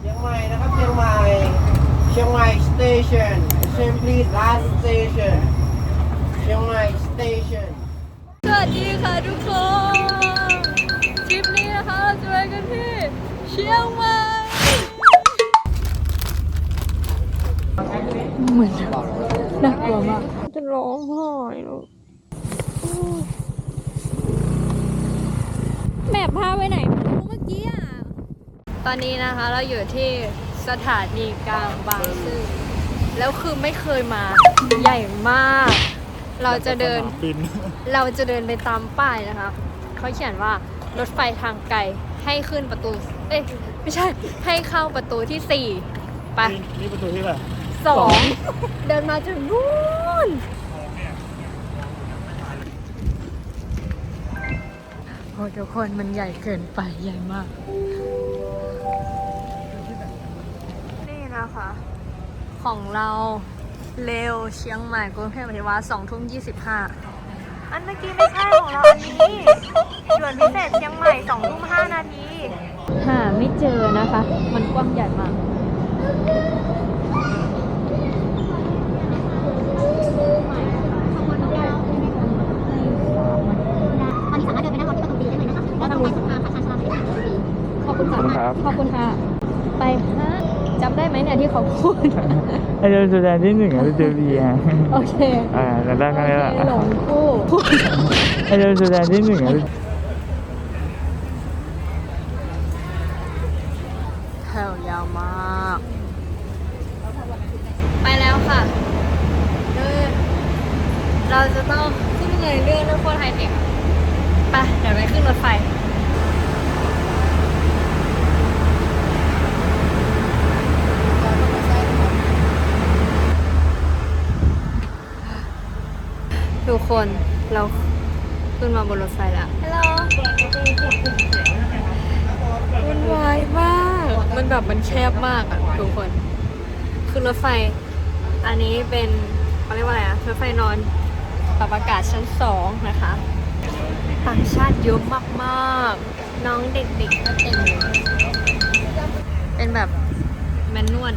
เชียงใหม่นะครับเชียงใหม่เชียงใหม่ station assembly last station เชียงใหม่ station สวัสดีค่ะทุกคนทริปนี้นะคะเราจะไปกันที่เชียงใหม่เหมือนน่ากลัวมากจะร้องไห้แล้วแม่พาไปไหนไม่รู้เมื่อกี้อะ ตอนนี้นะคะเราอยู่ที่สถานีกลางบางซื่อแล้วคือไม่เคยมาใหญ่มาก เราจะเดิน บิน เราจะเดินไปตามป้ายนะคะ เขาเขียนว่ารถไฟทางไกลให้ขึ้นประตู เอ้ยไม่ใช่ให้เข้าประตูที่สี่ไปนี่นี่ประตูที่อะไรสองเดินมาจนนู่นโอ้ทุกคนมันใหญ่เกินไปใหญ่มาก นี่นะคะ ของเราเร็วเชียงใหม่กรุงเทพมหานครสองทุ่มยี่สิบห้าอันเมื่อกี้ไม่ใช่ของเราอันนี้ด่วนพิเศษเชียงใหม่2ทุ่ม5นาทีหาไม่เจอนะคะ มันกว้างใหญ่มาก ขอบคุณครับขอบคุณค่ะ ไปฮะจำได้ไหมเนี่ยที่เขาพูด ไอเดนแสดงที่หนึ่งอะเจอบีฮะโอเคอ่าแต่ได้กันแล้วโอเคหลงคู่ไอเดนแสดงที่หนึ่งอะแถวยาวมาก ไปแล้วค่ะเดินเราจะต้องขึ้นเงินเรื่องเรื่องโคตรไฮเทคไปเดี๋ยวไปขึ้นรถไฟ คนเราขึ้นมาบนรถไฟแล้วฮัลโหลมันวายมาก มันแบบมันแคบมากอะทุกคนขึ้นรถไฟ อันนี้เป็นเขาเรียกว่าอะไรอะรถไฟนอนปรับอากาศชั้นสองนะคะ ต่างชาติเยอะมากๆ น้องเด็กๆก็เต็มเลยเป็นแบบแมนนวล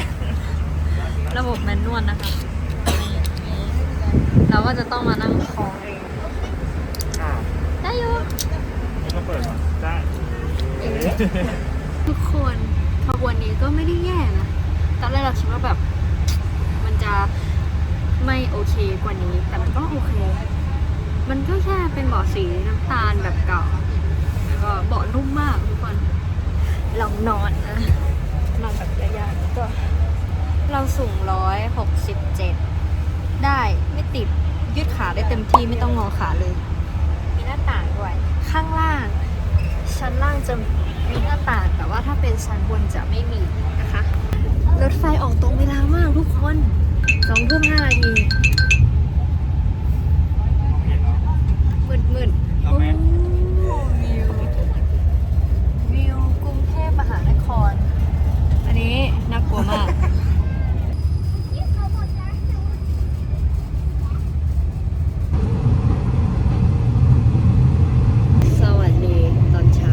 ระบบแมนนวลนะคะนี่ เราก็จะต้องมานั่งคล้องเองได้อยู่ นี่ก็เปิดมาได้ทุกคนขบวนนี้ก็ไม่ได้แย่นะ ตอนแรกเราคิดว่าแบบ มันจะไม่โอเคกว่านี้ แต่มันก็โอเค มันก็แค่เป็นเบาะสีน้ำตาลแบบเก่า แล้วก็เบาะนุ่มมากทุกคน ลองนอนนะนอนแบบยาวๆก็ เราสูงร้อยหกสิบเจ็ด ได้ไม่ติดยืดขา ได้เต็มที่ไม่ต้องงอขาเลย มีหน้าต่างด้วย ข้างล่าง ชั้นล่างจะมีหน้าต่างแต่ว่าถ้าเป็นชั้นบนจะไม่มีนะคะ รถไฟออกตรงเวลามากทุกคนสองทุ่มห้านาทีมืดมืดๆโอ้วิววิวกรุงเทพมหานคร อันนี้น่ากลัวมาก สวัสดีตอนเช้า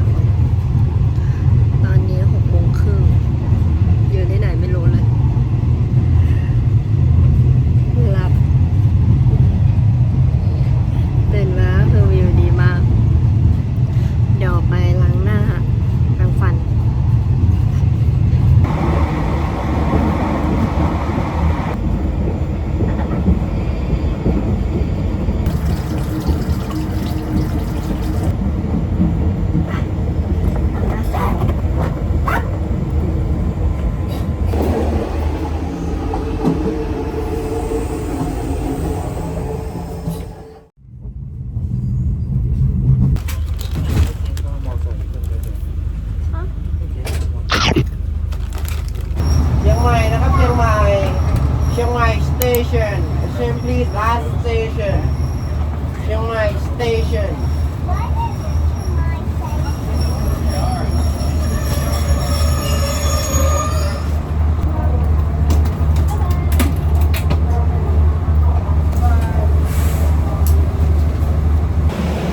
ตอนนี้หกโมงครึ่งอยู่ที่ไหนไม่รู้เลย หลับตื่นมาคือวิวดีมาก เดี๋ยวไปล้างหน้าแปรงฟัน เชียงใหม่นะครับเชียงใหม่เชียงใหม่ station assembly last station เชียงใหม่ station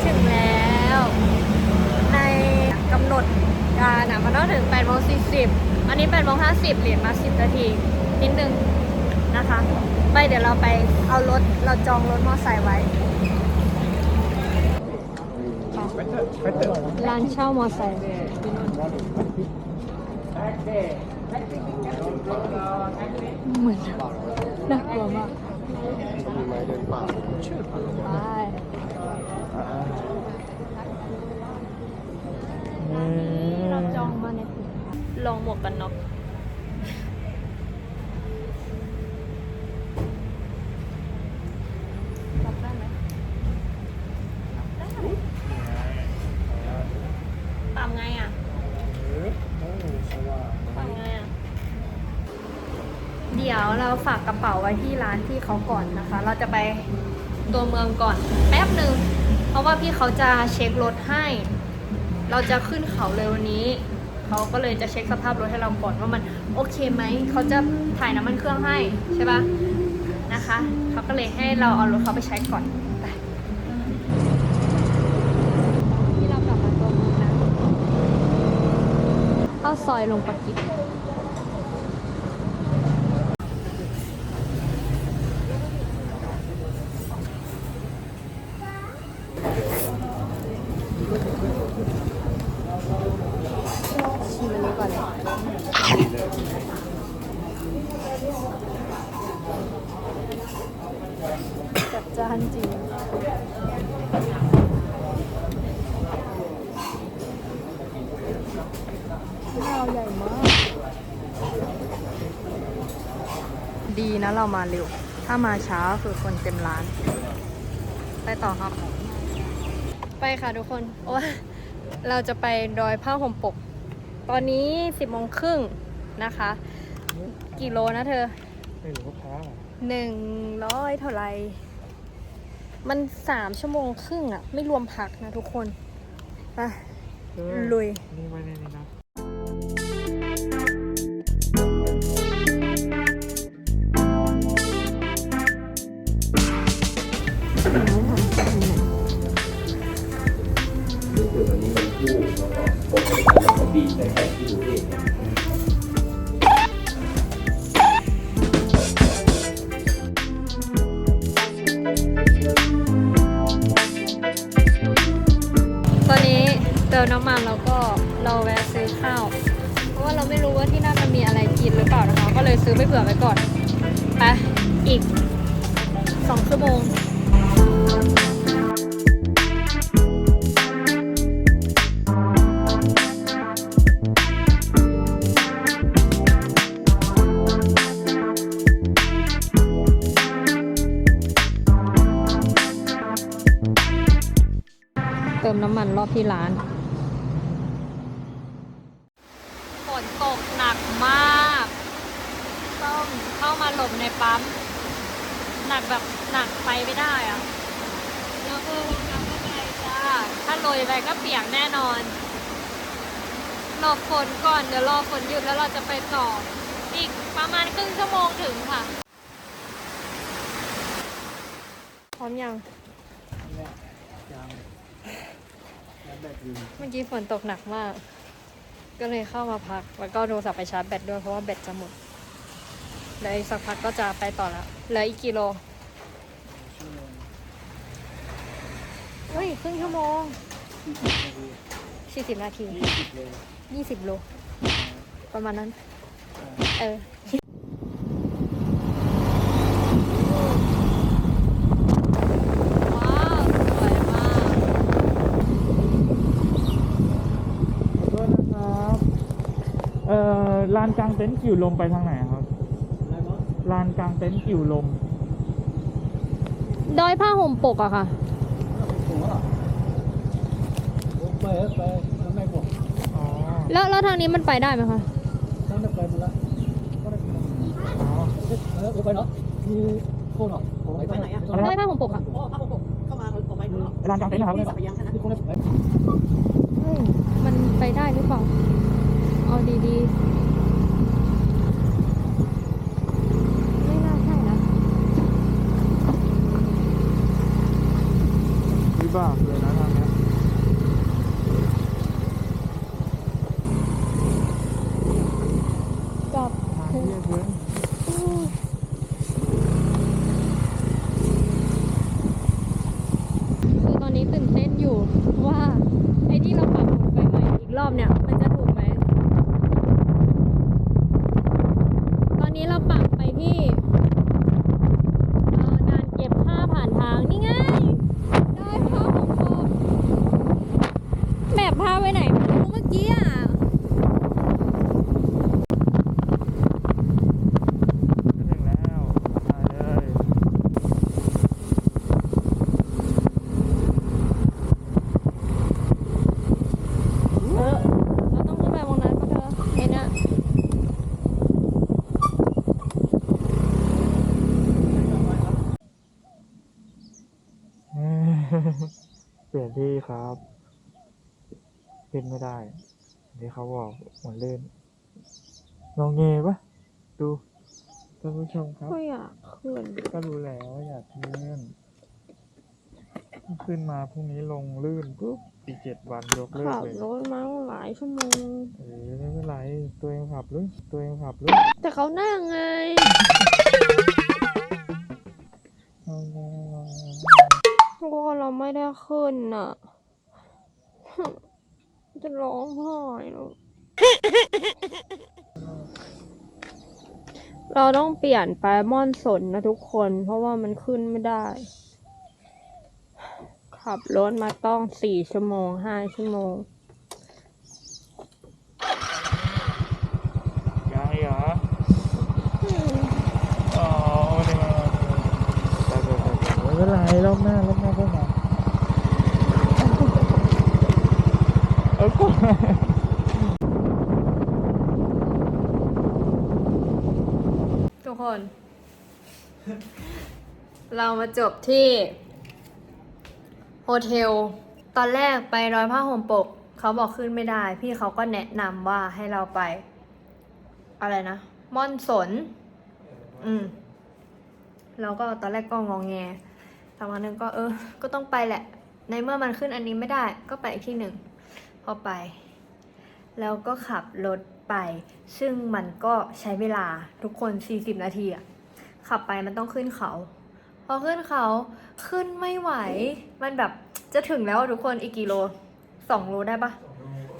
ถึงแล้ว ในกำหนดการอะมันต้องถึง8โมง40 อันนี้8โมง50เหรียญมา 10 นาที นิดนึง เดี๋ยวเราไปเอารถ เราจองรถมอไซค์ไว้ ร้านเช่ามอไซค์เหมือนน่ากลัวมากไปเราจองมาในลองหมวกกันน็อกรับได้ไหมได้ปรับไงอะปรับไงอะ เดี๋ยวเราฝากกระเป๋าไว้ที่ร้านที่เขาก่อนนะคะ เราจะไปตัวเมืองก่อนแป๊บหนึ่งเพราะว่าพี่เขาจะเช็ครถให้ เราจะขึ้นเขาเลยวันนี้ เขาก็เลยจะเช็คสภาพรถให้เราก่อนว่ามันโอเคไหม เขาจะถ่ายน้ำมันเครื่องให้ใช่ปะนะคะ เขาก็เลยให้เราเอารถเขาไปใช้ก่อนไปที่เรากลับมาตัวเมืองนะเข้าซอยลงปักกิจ นี้ก่อนเลยจัดจานจริงข้าวใหญ่มาก ดีนะเรามาเร็ว ถ้ามาช้าคือคนเต็มร้าน ไปต่อครับ ไปค่ะทุกคน โอ้เราจะไปดอยผ้าห่มปก ตอนนี้สิบโมงครึ่งนะคะ กี่โลนะเธอไม่รู้ว่าพ้าหนึ่งร้อยเท่าไหรมันสามชั่วโมงครึ่งอะไม่รวมพักนะทุกคนไปลุย นี่ไว้ในนี้นะ ตอนนี้เติมน้ำมันแล้วก็เราแวะซื้อข้าว เพราะว่าเราไม่รู้ว่าที่นั่นมันมีอะไรกินหรือเปล่านะคะ ก็เลยซื้อไปเผื่อไว้ก่อน ไป อีกสองชั่วโมง ที่ร้านฝนตกหนักมาก ต้องเข้ามาหลบในปั๊ม หนักแบบหนักไปไม่ได้อะแล้วก็ทำก็ไงจ้าถ้าโรยไปก็เปียกแน่นอนหลบฝนก่อนเดี๋ยวรอฝนหยุดแล้วเราจะไปต่อ อีกประมาณครึ่งชั่วโมงถึงค่ะ พร้อมยัง เมื่อกี้ฝนตกหนักมาก ก็เลยเข้ามาพัก แล้วก็โทรศัพท์ไปชาร์จแบตด้วยเพราะว่าแบตจะหมดเดี๋ยวอีกสักพักก็จะไปต่อแล้วเหลืออีกกิโลเฮ้ยครึ่งชั่วโมงสี่สิบนาทียี่สิบโลประมาณนั้น เออ ว้าว สวยมาก ขอโทษนะครับ เอ่อ ลานกลางเต็นท์กิ่วลมไปทางไหนครับ ลานกลางเต็นท์กิ่วลม ดอยผ้าห่มปกอะค่ะอ๋อ แล้วแล้วทางนี้มันไปได้ไหมคะอ๋อไปไหนอะอะไรดอยนะผ้าห่มปกอะโอ้ครับผมเข้ามาผมไปข้างนอกลานกลางเต็นท์นะครับสัพยางใช่ไหมเฮ้ยมันไปได้หรือเปล่า เอาดีๆ ไม่น่าใช่นะ วิบากเลยนะทางเนี้ย เพื่อน คือตอนนี้ตื่นเต้นอยู่ว่าไอ้ที่เราปรับหมุนไปใหม่อีกรอบเนี่ย มันจะถูกไหม ตอนนี้เราปรับไปที่เอ่อด่านเก็บผ้าผ่านทางนี่ไง ได้ผ้าของปลอมแบบผ้าไว้ไหนไม่รู้เมื่อกี้อะ จะถึงแล้วมาเลย เออ เราต้องขึ้นไปตรงนั้นปะเธอเห็นอะ เปลี่ยนที่ครับขึ้น ไม่ได้ที่เขาบอกเหมือนเล่นงองเงปะดูท่านผู้ชมครับ ก็อยากขึ้นก็รู้แล้วว่าอยากขึ้นขึ้นมาพรุ่งนี้ลงลื่นปุ๊บอีกเจ็ดวันยกเลิกขับเลยรถมาหลายชั่วโมงเออไม่เป็นไรตัวเองขับหรือตัวเองขับหรือแต่เขานั่งไงเอาไงเอาไงก็เราไม่ได้ขึ้นอะ จะร้องไห้แล้วเราต้องเปลี่ยนไปม่อนสนนะทุกคน เพราะว่ามันขึ้นไม่ได้ ขับรถมาต้องสี่ชั่วโมงห้าชั่วโมงยังอีกเหรออ๋อไม่ได้มาไปไปไปไปไม่เป็นไรรอบหน้ารอบหน้าก็มา ทุกคน เรามาจบที่ โฮเทล ตอนแรกไปร้อยผ้าห่มปก เขาบอกขึ้นไม่ได้ พี่เขาก็แนะนำว่าให้เราไป อะไรนะ ม่อนสน อืม เราก็ตอนแรกก็งองแงสักพักหนึ่งก็เออ ก็ต้องไปแหละ ในเมื่อมันขึ้นอันนี้ไม่ได้ ก็ไปอีกที่หนึ่ง พอไป แล้วก็ขับรถไป ซึ่งมันก็ใช้เวลาทุกคน 40 นาทีอะขับไปมันต้องขึ้นเขา พอขึ้นเขาขึ้นไม่ไหว มันแบบจะถึงแล้วอะทุกคนอีกกี่โลสองโลได้ปะ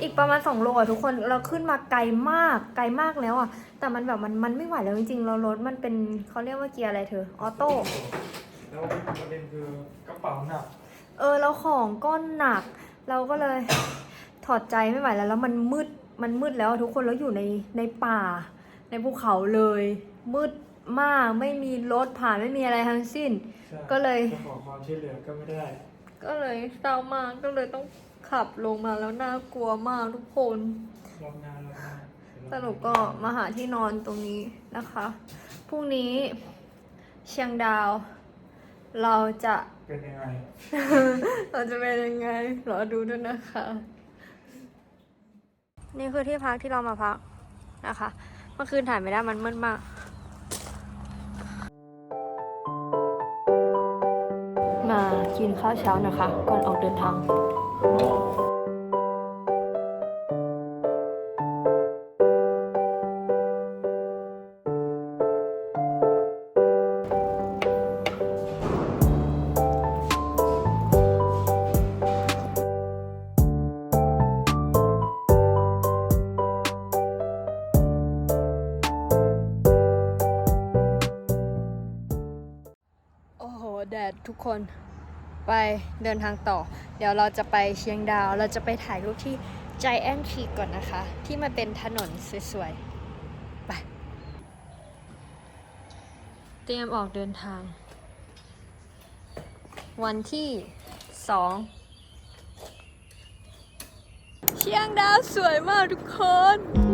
อีกประมาณสองโลอะทุกคนเราขึ้นมาไกลมากไกลมากแล้วอะแต่มันแบบมันมันไม่ไหวแล้วจริงๆ เรารถมันเป็นเขาเรียกว่าเกียร์อะไรเธอออโต้แล้วประเด็นคือกระเป๋าหนัก เออแล้วของก็หนัก เราก็เลย ถอดใจไม่ไหวแล้วแล้วมันมืดมันมืดแล้วทุกคนแล้วอยู่ในในป่า ในภูเขาเลย มืดมากไม่มีรถผ่านไม่มีอะไรทั้งสิ้นก็เลย จะขอความช่วยเหลือก็ไม่ได้ ก็เลยเศร้ามากก็เลยต้องขับลงมาแล้วน่ากลัวมากทุกคน รอบหน้ารอบหน้าสรุปก็มาหาที่นอนตรงนี้นะคะ พรุ่งนี้เชียงดาว เราจะ เป็นยังไง เราจะเป็นยังไงรอดูด้วยนะคะ นี่คือที่พักที่เรามาพักนะคะ เมื่อคืนถ่ายไม่ได้มันมืดมากมากินข้าวเช้านะคะ ก่อนออกเดินทาง คนไปเดินทางต่อ เดี๋ยวเราจะไปเชียงดาว เราจะไปถ่ายรูปที่ Giant Peak ก่อนนะคะ ที่มันเป็นถนนสวยๆ ไป เตรียมออกเดินทาง วันที่สองเชียงดาวสวยมากทุกคน